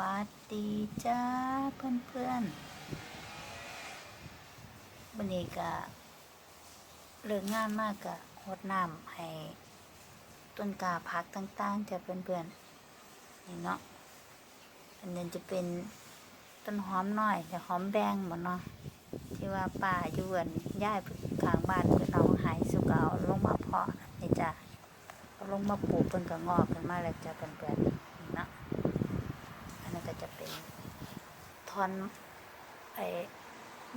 วัสดีจ้าเพื่อนเพื่อนๆวันนี้ก็เรื่องงานมากกะหดน้ำให้ต้นกาพักต่างๆจะเพื่อนๆนี่เนาะอันนี้จะเป็นต้นหอมน้อยแต่หอมแดงหมดเนาะที่ว่าป่าอยู่อันย้ายข้างบ้านเพื่อนเอาหายสุกเอาลงมาเพาะนี่จ้ะลงมาปลูกเพิ่นก็งอกขึ้นมาแล้วจ้ะเพื่อนๆนี่เนาะ อันนั้นก็ จะเป็นทอนไอ้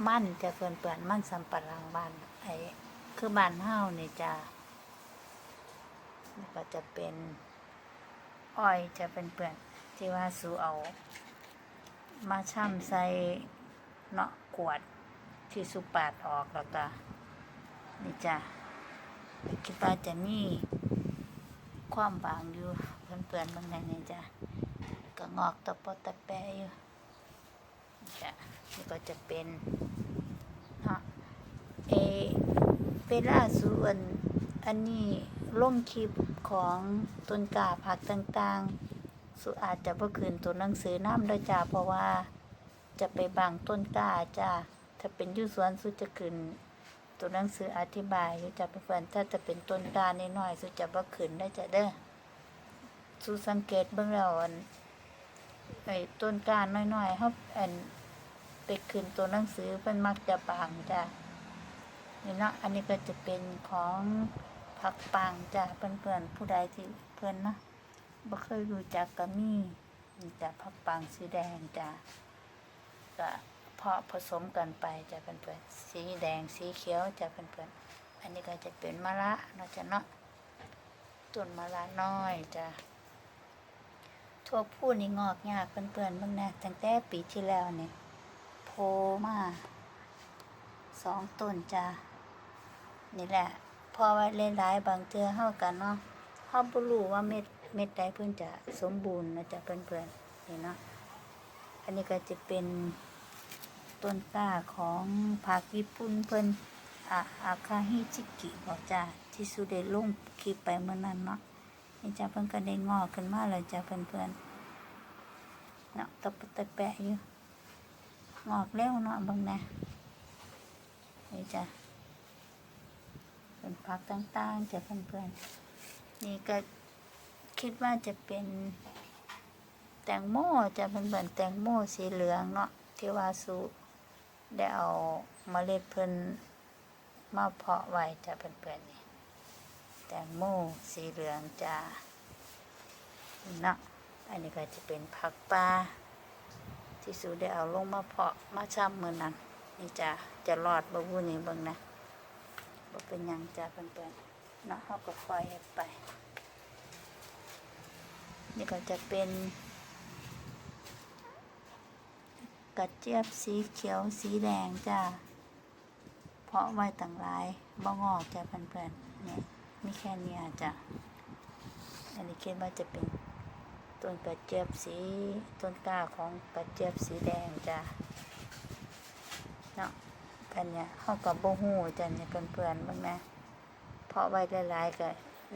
มั่นจะเพื่อนเปื่อนมั่นสำปะหลังบ้านไอ้คือบ้านเฮานี่จะแล้วก็จะเป็นอ้อยจะเป็นเปื่อนที่ว่าสูเอา มาช่ำใส่เนาะกวดที่สุปาดออกแล้วก็นี่จ้ะคิดว่าจะมีความบางอยู่เพื่อนเปื่อนๆบางไงนี่จ้ะ ก็งอกตะปอตะแปะอยู่จ้ะนี่ก็จะเป็นเนาะเอเวลาส่วนอันนี้ลงคลิปของต้นกาผักต่างๆ สุอาจจะบ่คืนตัวหนังสือน้ำด้วยจ้าเพราะว่าจะไปบางต้นกาจ้าถ้าเป็นยุสวนสุจะคืนตัวหนังสืออธิบายจะเป็นเพื่อนถ้าจะเป็นต้นกาน้อยๆสุจะบ่คืนได้จ้ะเด้อสุสังเกตเบื้องแล้วอัน ไอ้ต้นกล้าน้อยๆเขาอันไปขึ้นตัวหนังสือเพิ่นมักจะบางจ้ะนี่เนาะอันนี้ก็จะเป็นของผักปังจ้ะเพื่อนๆผู้ใดที่เพื่อนเนาะบ่เคยรู้จักก็มีนี่จ้ะผักปังสีแดงจ้ะก็เพาะผสมกันไปจ้ะเพื่อนๆสีแดงสีเขียวจ้ะเพื่อนๆอันนี้ก็จะเป็นมะระเนาะจ้ะเนาะต้นมะระน้อยจ้ะ ทั่วผู้นี่งอกยากเปื่อนๆบิ่งนะตั้งแต่ปีที่แล้วเนี่ยโพมาสองต้นจ้านี่แหละพอไว้หลายบางเทือเฮากันเนาะเฮาบ่รู้ว่าเม็ดเม็ดใดเพิ่อนจะสมบูรณ์นะจ๊ะเพื่อนๆนี่เนาะอันนี้ก็จะเป็นต้นกล้าของผักญี่ปุ่นเพิ่นอาอาคาฮิจิกิบอกจ้าที่สุดเดลงคลิปไปเมื่อนั้นเนาะ นี่จ้าเพิ่นก็ได้งอกขึ้นมาเลยจ้าเพื่อนๆเนาะตะปตะแปะอยู่งอกเร็วเนาะบิ่งนะนี่จ้าเป็นผักต่างๆจ้าเพื่อนๆนี่ก็คิดว่าจะเป็นแตงโมจะเป็นเหมือนแตงโมสีเหลืองเนาะที่ว่าสุได้เอาเมล็ดเพิ่นมาเพาะไว้จ้าเพื่อนนี่ งโมสีเหลืองจ้าเนาะอันนี้ก็จะเป็นผักปลาที่สูได้เอาลงมาเพาะมาช่ำมือนั้นนี่จ้าจะรอดบ่วูนี่เบิ่งนะบ่เป็นยังจ้าเพื่อนๆเนาะเขาก็ปล่อยไป นี่ก็จะเป็นกระเจี๊ยบสีเขียวสีแดงจ้าเพาะไว้ต่างหลายบ่งอกจ้าเพื่อนๆเนี่ย มีแค่นี้อาจจะอันนี้คิดว่าจะเป็นต้นกระเจี๊ยบสีต้นกล้าของกระเจี๊ยบสีแดงจ้ะเนาะกันเนี่ยเขากับโบหูจ้ะเนี่ยเพื่อนๆบ้างนะเพราะไว้หลายๆก็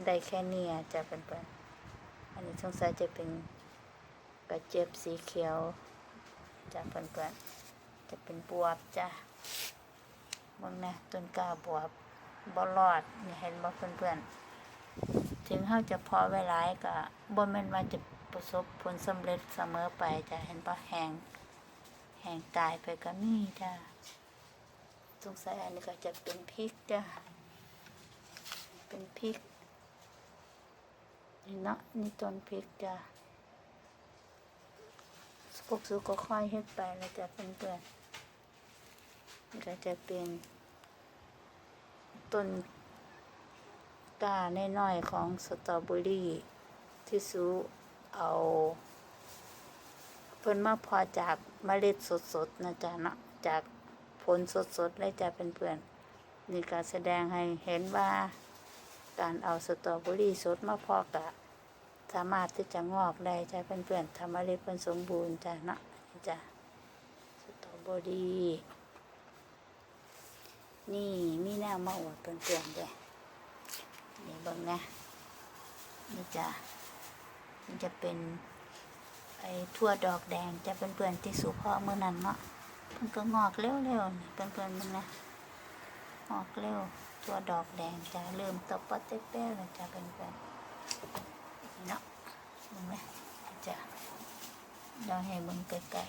ได้แค่นี้จจะเพื่อนๆอันนี้สงสัยจะเป็นกระเจี๊ยบสีเขียวจ้ะเพื่อนๆจะเป็นบวบจ้ะบ้างนะต้นกล้าบวบ บ่รอดเห็นบ่เพื่อนๆ ถึงเฮาจะพาะไว้หลายก็บ่แม่นว่าจะประสบผลสำเร็จเสมอไปจะเห็นบ่แหงแหงตายไปก็มีจ้ะสงสัยอันนี้ก็จะเป็นพริกจ้ะเป็นพริกนี่เนาะนี่ต้นพริกจ้ะพวกสูก็ค่อยเฮ็ดไปแล้วจะเพื่อนๆนี่ก็จะเป็น ต้นกล้าน้อยๆของสตรอเบอรี่ ที่สูเอา เพิ่นมาพอจากเมล็ดสดๆนะจ๊ะเนาะจากผลสดๆเลยจ้ะเป็นเพื่อนๆนี่การแสดงให้เห็นว่าการเอาสตรอเบอรี่สดมาพอกะ สามารถที่จะงอกได้จ้ะเป็นเพื่อนๆทำเมล็ดเพิ่นสมบูรณ์จ้ะเนาะจ้ะสตรอเบอรี่ นี่มีแนวมาอวดเพื่อนๆด้วยนี่เบิ่งนะนี่จะมันจะเป็นไอ้ทั่วดอกแดงจะเป็นเปื่อนๆที่สุเพาะเมื่อนั้นเนาะมันก็งอกเร็วๆนี่เป็นเปื่อนๆมันนะงอกเร็วทั่วดอกแดงจะเริ่มตบปะเต๊ะๆแล้วจะเป็นเปื่อนเนาะเห็นไหมจะเราให้เบิ่งไกล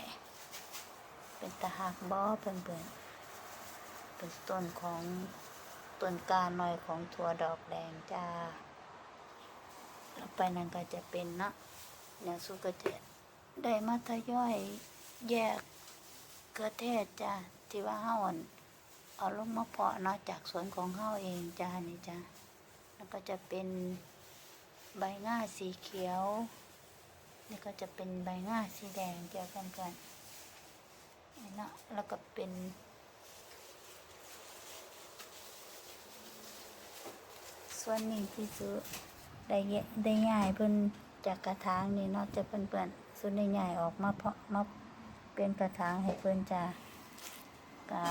ๆเป็นตะหักบ่เป็นเปื่อนๆ็นต้นของต้นกาหน่อยของทั่วดอกแดงจ้าแล้วไปนั่นก็จะเป็นเนาะเนี่ยสุก็จะได้มาทย่อยแยกกระเทศจ้าที่ว่าเฮาอั่นเอาลงมาเพาะเนาะจากสวนของเฮาเองจ้านี่จ้าแล้วก็จะเป็นใบง่าสีเขียว นี่ก็จะเป็นใบง่าสีแดงจ้ากันกันนี่เนาะแล้วก็เป็น ส่วนนี้ที่ซื้อได้แยะได้ย่ายเพิ่นจากกระถางนี่เนาะจะเพิ่นเปิ้นส่วนได้ย่ายออกมาเพาะมาเป็นกระถางให้เพิ่นจ้าก็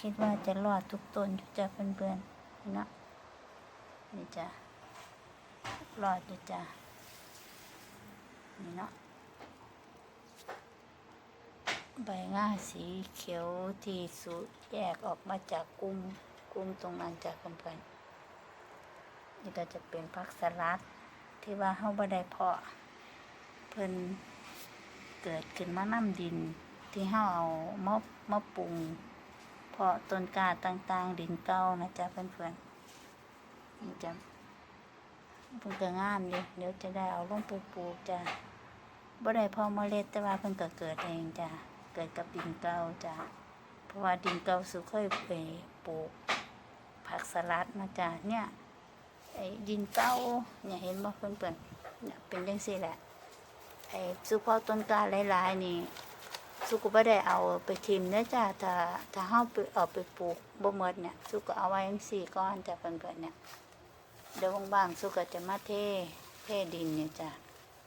คิดว่าจะรอดทุกต้นอยู่จ้าเพิ่นเปิ้นนี่เนาะนี่จ้ารอดอยู่จ้านี่เนาะใบง่าสีเขียวที่สุแยกออกมาจากกลุ่มกลุ่มตรงนั้นจากเพิ่นเปิ้ นี่ก็จะเป็นผักสลัด ที่ว่าเฮาบ่ได้เพาะ เพิ่นเกิดขึ้นมาน้ำดิน ที่เฮาเอามามาปรุง เพาะต้นกล้าต่างๆ ดินเก่านะจ๊ะเพื่อนๆนี่จ้ะเพิ่นก็งามอยู่เดี๋ยวจะได้เอาลงปลูกๆจ้ะบ่ได้เพาะเมล็ดแต่ว่าเพิ่นก็เกิดเองจ้ะเกิดกับดินเก่าจ้ะเพราะว่าดินเก่าสุเคยไปปลูกผักสลัดนะจ๊ะเนี่ย ไอ้ดินเก้าเนี่ยเห็นบ่เพื่อนเพื่อนเนี่ยเป็นจังซี่แหละไอ้สุพอต้นกล้าหลายๆนี่สุก็บ่ได้เอาไปทิมเด้อจ้าถ้าถ้าเฮาไปเอาไปปลูกบ่หมดเนี่ยสุก็เอาไว้จังซี่ก่อนจ้ะเพื่อนๆเนี่ยเดี๋ยวว่างๆสุก็จะมาเทเทดินเนี่ยจ้ะ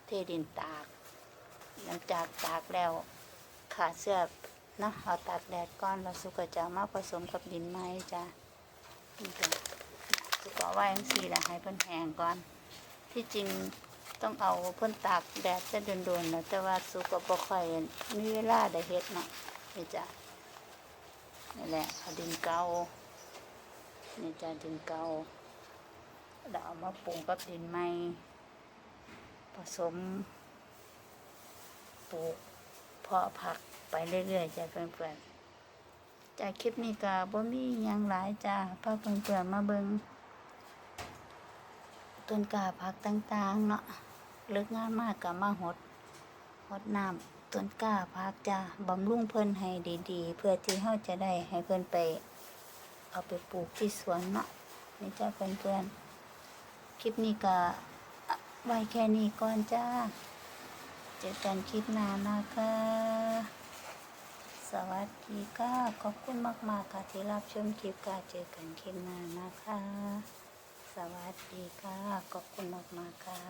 เทดินตากหลังจากตากแล้วขาเสื้อนะเอาตากแดดก่อนแล้วสุก็จะมาผสมกับดินไม้จ้ะนี่จ้ะ สุก็ไว้จังซี่แหละให้เพิ่นแห้งก่อน ที่จริงต้องเอาเพิ่นตากแดดจะโดนๆนะแต่ว่าสุก็บ่ค่อยมีเวลาได้เฮ็ดเนาะนี่จ้ะนี่แหละเอาดินเก่านี่จ้ะดินเก่าแล้วเอามาปรุงกับดินใหม่ผสมปลูกเพาะผักไปเรื่อยๆจ้ะเพื่อนๆจากคลิปนี้ก็บ่มีหยังหลายจ้าพาเพื่อนๆมาเบิง ต้นกาผักต่างๆ เนาะเลิกงานมากก็มาหดหดน้ำต้นกาผักจ้าบำรุงเพิ่นให้ดีๆ เพื่อที่เฮาจะได้ให้เพิ่นไป เอาไปปลูกที่สวนเนาะนี่จ้าเพื่อนๆคลิปนี้ก็ไว้แค่นี้ก่อนจ้าเจอกันคลิปหน้านะคะสวัสดีค่ะขอบคุณมากๆค่ะที่รับชมคลิปค่ะเจอกันคลิปหน้านะคะ สวัสดีค่ะ ขอบคุณมากๆค่ะ